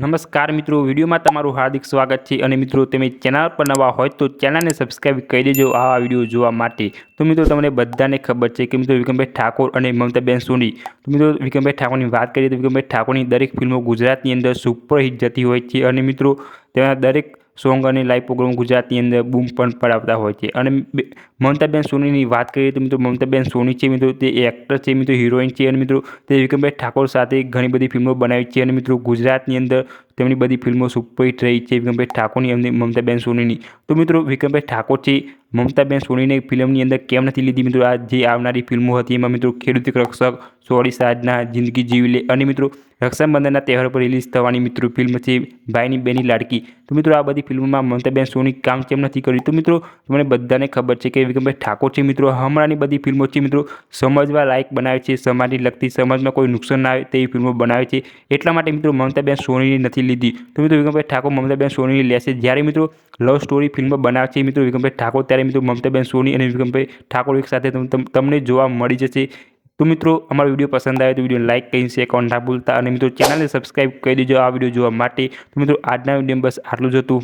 નમસ્કાર મિત્રો, વિડીયોમાં તમારું હાર્દિક સ્વાગત છે અને મિત્રો, તમે ચેનલ પર નવા હોય તો ચેનલને સબસ્ક્રાઇબ કરી દેજો આવા વીડિયો જોવા માટે. તો મિત્રો, તમને બધાને ખબર છે કે મિત્રો, વિક્રમભાઈ ઠાકોર અને મમતાબેન સોની. તો મિત્રો, વિક્રમભાઈ ઠાકોરની વાત કરીએ તો વિક્રમભાઈ ઠાકોરની દરેક ફિલ્મો ગુજરાતની અંદર સુપરહિટ જતી હોય છે અને મિત્રો, તેના દરેક સોંગ અને લાઈવ પ્રોગ્રામ ગુજરાતની અંદર બૂમ પણ પડાવતા હોય છે. અને મમતાબેન સોનીની વાત કરીએ તો મિત્રો, મમતાબેન સોની છે મિત્રો, તે એક્ટર છે મિત્રો હિરોઈન છે અને મિત્રો, તે વિક્રમભાઈ ઠાકોર સાથે ઘણી બધી ફિલ્મો બનાવી છે અને મિત્રો, ગુજરાતની અંદર તેમની બધી ફિલ્મો સુપરહિટ રહી છે વિક્રમભાઈ ઠાકોરની અને મમતાબેન સોનીની. તો મિત્રો, વિક્રમભાઈ ઠાકોર છે, મમતાબેન સોનીને ફિલ્મની અંદર કેમ નથી લીધી મિત્રો? આ જે આવનારી ફિલ્મો હતી, એમાં મિત્રો ખેડૂત રક્ષક સોરી સાજના, જિંદગી જીવી લે અને મિત્રો રક્ષાબંધનના તહેવાર પર રિલીઝ થવાની મિત્રો ફિલ્મ છે ભાઈની બેની લાડકી. તો મિત્રો આ બધી ફિલ્મમાં મમતાબેન સોની કામ કેમ નથી કર્યું? તો મિત્રો તમને બધાને ખબર છે કે વિક્રમભાઈ ઠાકોર છે મિત્રો. હમણાંની બધી ફિલ્મો છે મિત્રો સમજવા લાયક બનાવે છે, સમાજને લગતી સમાજમાં કોઈ નુકસાન ના આવે તેવી ફિલ્મો બનાવે છે. એટલા માટે મિત્રો મમતાબેન સોનીની નથી લીધી. તો મિત્રો વિક્રમભાઈ ઠાકોર મમતાબેન સોનીની લેશે. જ્યારે મિત્રો લવ સ્ટોરી ફિલ્મ બનાવે છે મિત્રો વિક્રમભાઈ ઠાકોર, ત્યારે મિત્રો મમતાબેન સોની અને વિક્રમભાઈ ઠાકોર એક સાથે તમ- તમ- તમને જોવા મળી જશે. તો મિત્રો, અમારો વીડિયો પસંદ આવે તો વીડિયો લાઇક કરી શેર કરવા ના ભૂલતા. અને મિત્રો ચેનલને સબસ્ક્રાઈબ કરી દેજો. આ વીડિયો જોવા માટે તો મિત્રો, આજના વીડિયો બસ આટલું જ હતું.